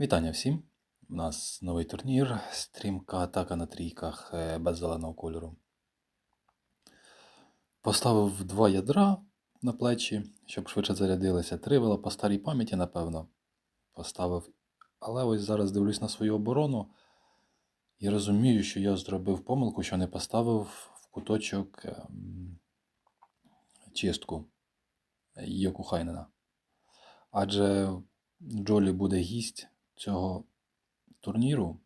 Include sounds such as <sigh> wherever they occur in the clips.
Вітання всім! У нас новий турнір, стрімка атака на трійках е, без зеленого кольору. Поставив два ядра на плечі, щоб швидше зарядилися. Тривела по старій пам'яті, напевно, поставив. Але ось зараз дивлюсь на свою оборону і розумію, що я зробив помилку, що не поставив в куточок ем, чистку Йоку Хайнена. Адже Джолі буде гість цього турніру.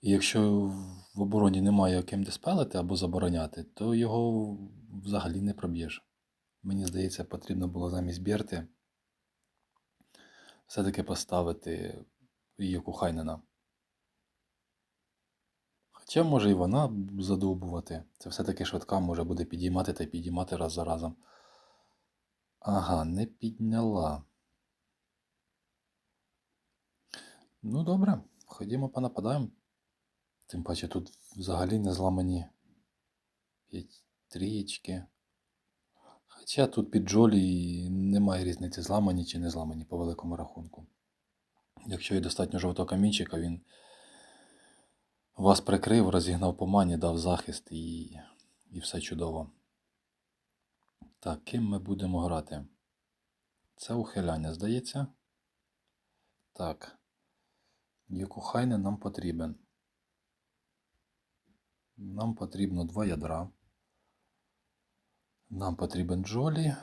І якщо в обороні немає ким диспелити або забороняти, то його взагалі не проб'єш. Мені здається, потрібно було замість Берти все-таки поставити Йоку Хайнена. Хоча може і вона задовбувати. Це все-таки швидка може буде підіймати та підіймати раз за разом. Ага, не підняла. Ну, добре, ходімо понападаємо. Тим паче тут взагалі не зламані трієчки. Хоча тут під Джолі немає різниці, зламані чи не зламані по великому рахунку. Якщо є достатньо жовтого камінчика, він вас прикрив, розігнав по мані, дав захист і, і все чудово. Так, ким ми будемо грати? Це ухиляння, здається. Так. Якухайне нам потрібен. Нам потрібно два ядра. Нам потрібен Джолі.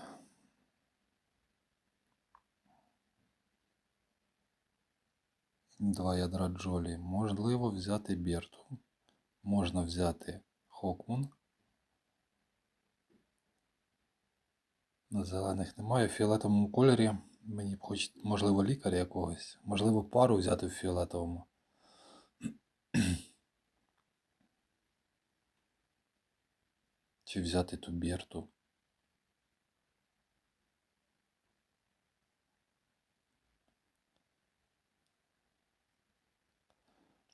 Два ядра Джолі. Можливо взяти Берту. Можна взяти Хокмун. На зелених немає. В фіолетовому кольорі. Мені б хоч, можливо, лікаря якогось. Можливо, пару взяти в фіолетовому. <clears throat> Чи взяти ту Берту.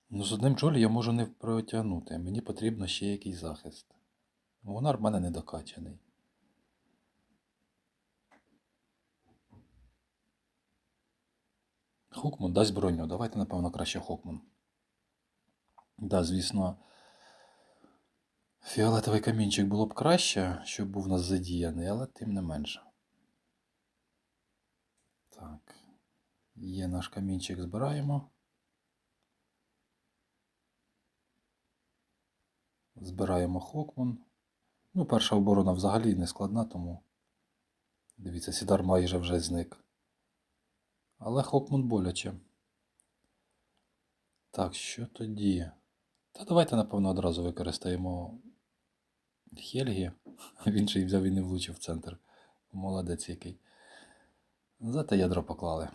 Ну, з одним Джолі я можу не протягнути. Мені потрібно ще якийсь захист. Гонар в мене не докачаний. Хокман дасть броню. Давайте, напевно, краще Хокман. Да, звісно, фіолетовий камінчик було б краще, щоб був у нас задіяний, але тим не менше. Так. Є наш камінчик, збираємо. Збираємо Хокман. Ну, перша оборона взагалі не складна, тому. Дивіться, Сідар майже вже зник. Але Хокман боляче. Так, що тоді? Та давайте, напевно, одразу використаємо Хельгі. <laughs> Він же і взяв і не влучив в центр. Молодець який. Зате ядро поклали.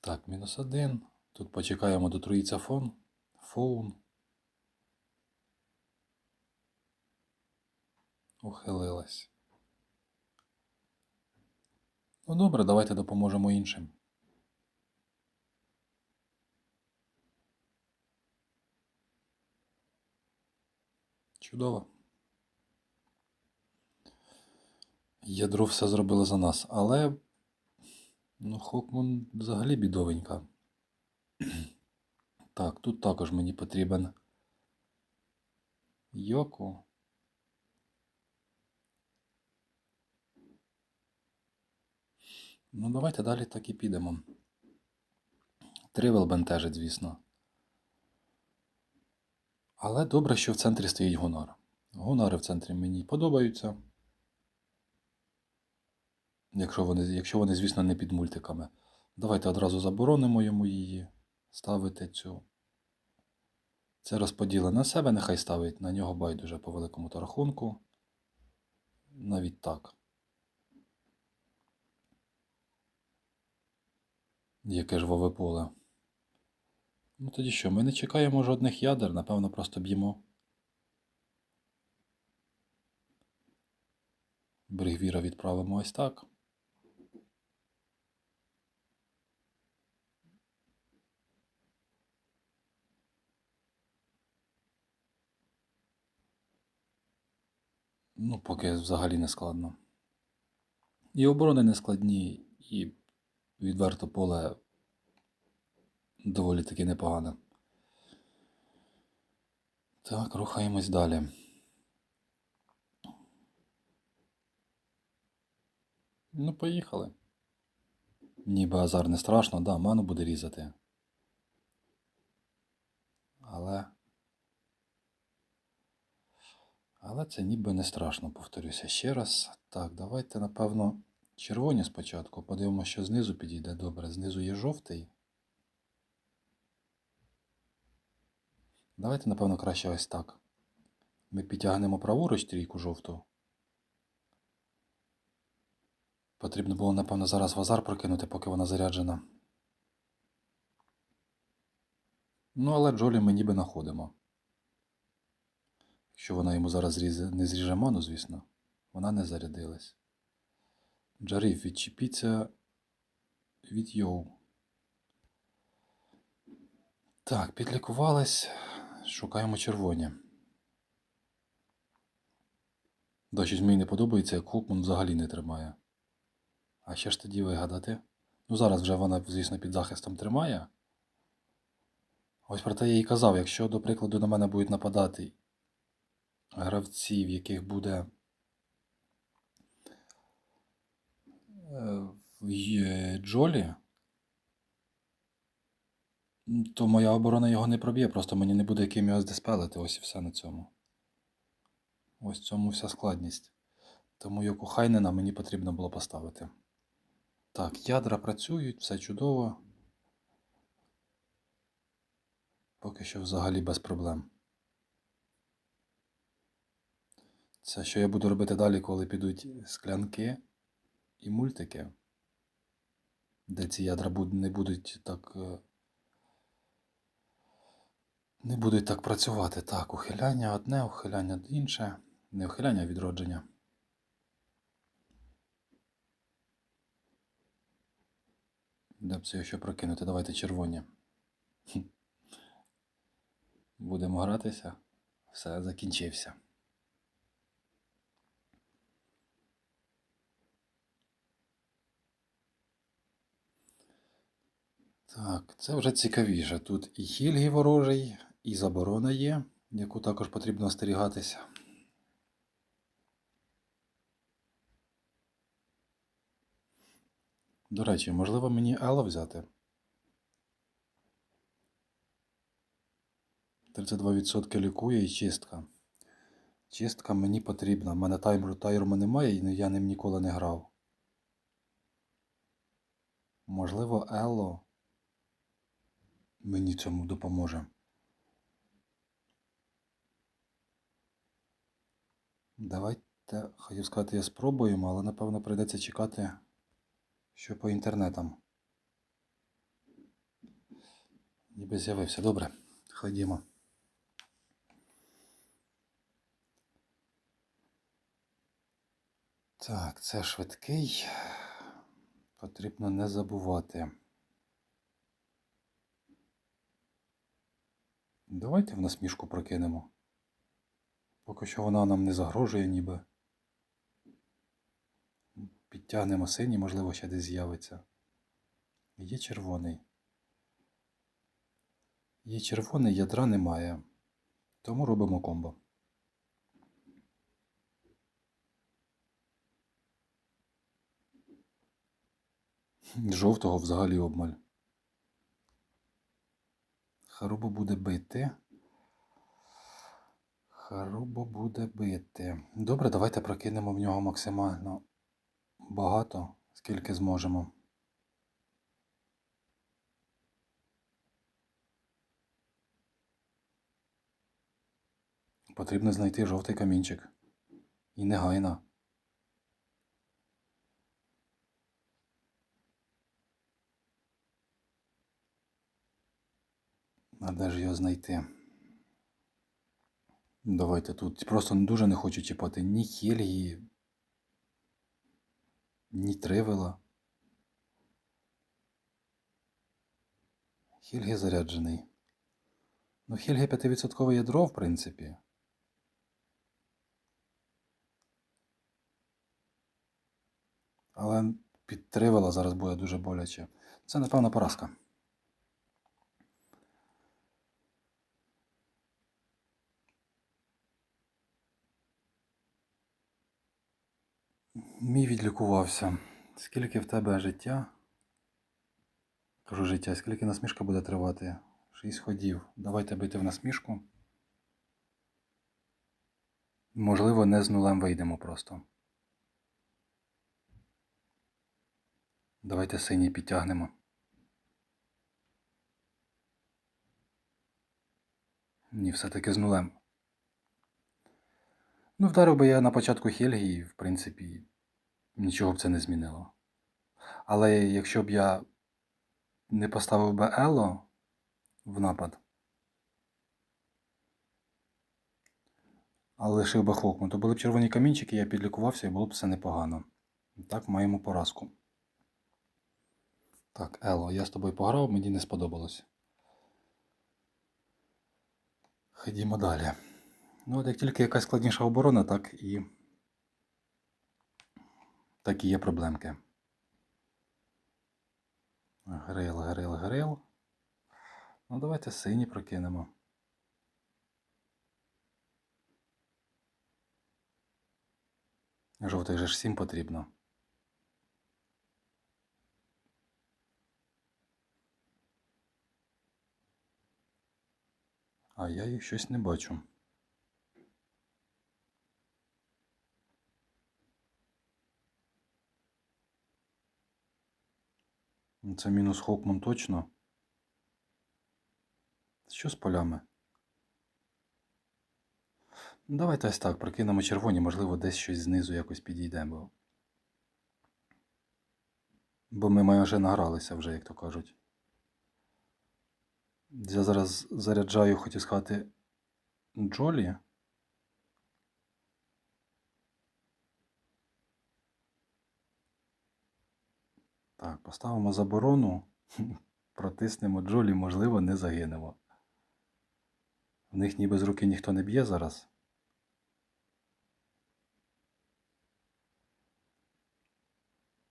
Так, мінус один. Тут почекаємо до троїця фон. Фоун. Ухилилась. Ну добре, давайте допоможемо іншим. Чудово. Ядро все зробило за нас, але ну, Хокман взагалі бідовенька. Так, тут також мені потрібен Йоку. Ну, давайте далі так і підемо. Тривел бентежить, звісно. Але добре, що в центрі стоїть Гонар. Гонари в центрі мені подобаються. Якщо вони, якщо вони, звісно, не під мультиками. Давайте одразу заборонимо йому її ставити цю. Це розподіли на себе, нехай ставить на нього байдуже по великому рахунку. Навіть так. Яке ж вове поле. Ну тоді що, ми не чекаємо жодних ядер, напевно, просто б'ємо. Бригвіра відправимо ось так. Ну, поки взагалі не складно. І оборони не складні, і відверто поле доволі таки непогане. Так, рухаємось далі. Ну, поїхали. Ніби азар не страшно, да, ману буде різати. Але. Але це ніби не страшно, повторюся ще раз. Так, давайте, напевно, червоні спочатку. Подивимося, що знизу підійде добре. Знизу є жовтий. Давайте, напевно, краще ось так. Ми підтягнемо праворуч трійку жовту. Потрібно було, напевно, зараз в азар прокинути, поки вона заряджена. Ну, але Джолі ми ніби знаходимо. Якщо вона йому зараз не зріже ману, звісно, вона не зарядилась. Джариф, відчепіться від йоу. Так, підлікувались. Шукаємо червоні. Да, щось мені не подобається, як Хукман взагалі не тримає. А ще ж тоді вигадати. Ну, зараз вже вона, звісно, під захистом тримає. Ось про те я і казав, якщо, до прикладу, на мене будуть нападати гравці, в яких буде е, в є Джолі, то моя оборона його не проб'є, просто мені не буде яким його здеспелити, ось і все на цьому. Ось в цьому вся складність. Тому Йоку Хайнена мені потрібно було поставити. Так, ядра працюють, все чудово. Поки що взагалі без проблем. Це що я буду робити далі, коли підуть склянки і мультики, де ці ядра не будуть так. е, Не будуть так працювати. Так, ухиляння одне, ухиляння інше. Не ухиляння, а відродження. Де б це ще прокинути? Давайте червоні. Будемо гратися. Все, закінчився. Так, це вже цікавіше. Тут і Хільгі ворожий, і заборона є, яку також потрібно остерігатися. До речі, можливо мені Ело взяти? 32% лікує і чистка. Чистка мені потрібна. У мене таймеру таймеру немає, і я ним ніколи не грав. Можливо, Ело мені цьому допоможе. Давайте, хотів сказати, я спробуємо, але напевно прийдеться чекати, що по інтернетам. Ніби з'явився. Добре, ходімо. Так, це швидкий. Потрібно не забувати. Давайте в насмішку прокинемо. Поки що вона нам не загрожує ніби. Підтягнемо синій, можливо, ще десь з'явиться. Є червоний. Є червоний, ядра немає. Тому робимо комбо. Жовтого взагалі обмаль. Харубо буде бити. Харубо буде бити. Добре, давайте прокинемо в нього максимально багато, скільки зможемо. Потрібно знайти жовтий камінчик. І негайно. А де ж його знайти? Давайте тут. Просто дуже не хочу чіпати ні Хельгі, ні Тревела. Хельгі заряджений. Ну, Хельгі 5% ядро, в принципі. Але під тривела зараз буде дуже боляче. Це, напевно, поразка. Мій відлікувався. Скільки в тебе життя? Кажу життя, скільки насмішка буде тривати? Шість ходів. Давайте бити в насмішку. Можливо, не з нулем вийдемо просто. Давайте синій підтягнемо. Ні, все-таки з нулем. Ну, вдарив би я на початку Хельги, і, в принципі, нічого б це не змінило. Але якщо б я не поставив би Ело в напад, а лишив би Хокман, то були б червоні камінчики, я підлікувався і було б все непогано. Так, маємо поразку. Так, Ело, я з тобою пограв, мені не сподобалось. Ходімо далі. Ну, от як тільки якась складніша оборона, так і так і є проблемки. Грил, грил, грил. Ну, давайте сині прокинемо. Жовтих же ж сім потрібно. А я їх щось не бачу. Це мінус Хокман точно. Що з полями? Ну, Давайте ось так, прокинемо червоні, можливо, десь щось знизу якось підійде, бо. Бо ми майже награлися вже, як то кажуть. Я зараз заряджаю, хотів сказати, Джолі. Так, поставимо заборону. <laughs> Протиснемо Джолі, можливо, не загинемо. В них ніби з руки ніхто не б'є зараз.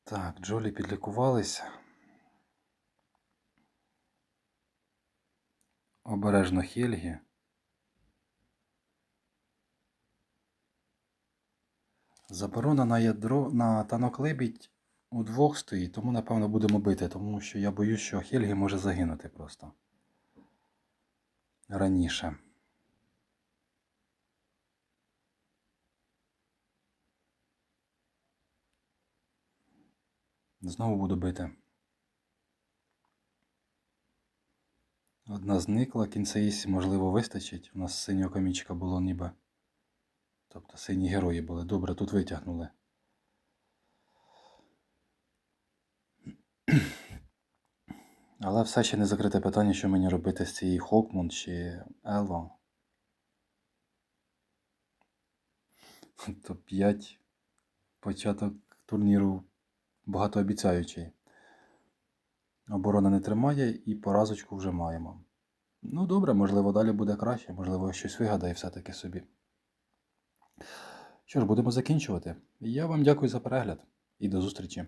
Так, Джолі підлікувались. Обережно Хельгі. Заборона на ядро на танок лебідь у двох стоїть, тому напевно будемо бити, тому що я боюсь, що Хельгі може загинути просто. Раніше. Знову буду бити. Одна зникла, кінцеїсі, можливо, вистачить. У нас синього камінчика було ніби. Тобто сині герої були. Добре, тут витягнули. <clears throat> Але все ще не закрите питання, що мені робити з цією Хокмун чи Ело. То 5 початок турніру багатообіцяючий. Оборона не тримає і поразочку вже маємо. Ну добре, можливо, далі буде краще, можливо, щось вигадає все-таки собі. Що ж, будемо закінчувати. Я вам дякую за перегляд і до зустрічі.